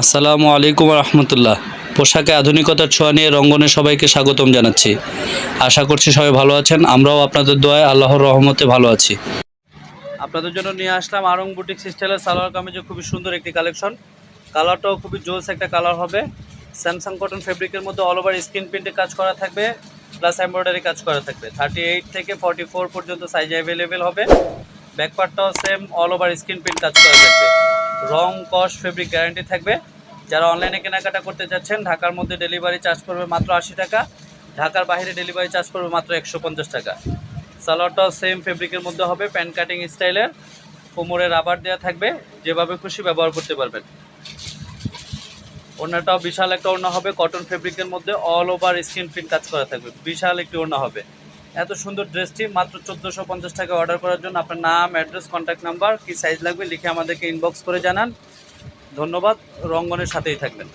আসসালামু আলাইকুম রহমতুল্লাহ। পোশাকে আধুনিকতার ছোঁয়া নিয়ে রঙ্গনে সবাইকে স্বাগতম জানাচ্ছি। আশা করছি সবাই ভালো আছেন, আমরাও আপনাদের দোয়ায় আল্লাহর রহমতে ভালো আছি। আপনাদের জন্য নিয়ে আসলাম আরং বুটিক সিস্টেলের সালোয়ার কামিজে, খুবই সুন্দর একটি কালেকশন। কালারটাও খুবই জোস একটা কালার হবে। স্যামসাং কটন ফেব্রিকের মধ্যে অল ওভার স্ক্রিন প্রিন্টে কাজ করা থাকবে প্লাস এমব্রয়ডারি কাজ করা থাকবে। থার্টি এইট থেকে ফর্টি ফোর পর্যন্ত সাইজ অ্যাভেলেবেল হবে। ব্যাকপার্টটাও same all over screen print কাজ করা থাকবে। রং, কস্ট, ফেব্রিক গ্যারান্টি থাকবে। যারা অনলাইনে কেনাকাটা করতে যাচ্ছেন, ঢাকার মধ্যে ডেলিভারি চার্জ করবে মাত্র আশি টাকা। ঢাকার বাইরে ডেলিভারি চার্জ করবে মাত্র একশো পঞ্চাশ টাকা। সালোয়ারটাও সেম ফেব্রিকের মধ্যে হবে প্যান কাটিং স্টাইলের কোমরে রাবার দেওয়া থাকবে, যেভাবে খুশি ব্যবহার করতে পারবেন। ওড়নাটাও বিশাল একটা ওড়না হবে কটন ফেব্রিকের মধ্যে অল ওভার স্ক্রিন প্রিন্ট কাজ করা থাকবে। বিশাল একটি ওড়না হবে। এত সুন্দর ড্রেসটি, মাত্র চোদ্দোশো পঞ্চাশ টাকা অর্ডার করার জন্য আপনার নাম অ্যাড্রেস কন্ট্যাক্ট নাম্বার কী সাইজ লাগবে লিখে আমাদেরকে ইনবক্স করে জানান। ধন্যবাদ, রঙ্গনের সাথেই থাকবেন।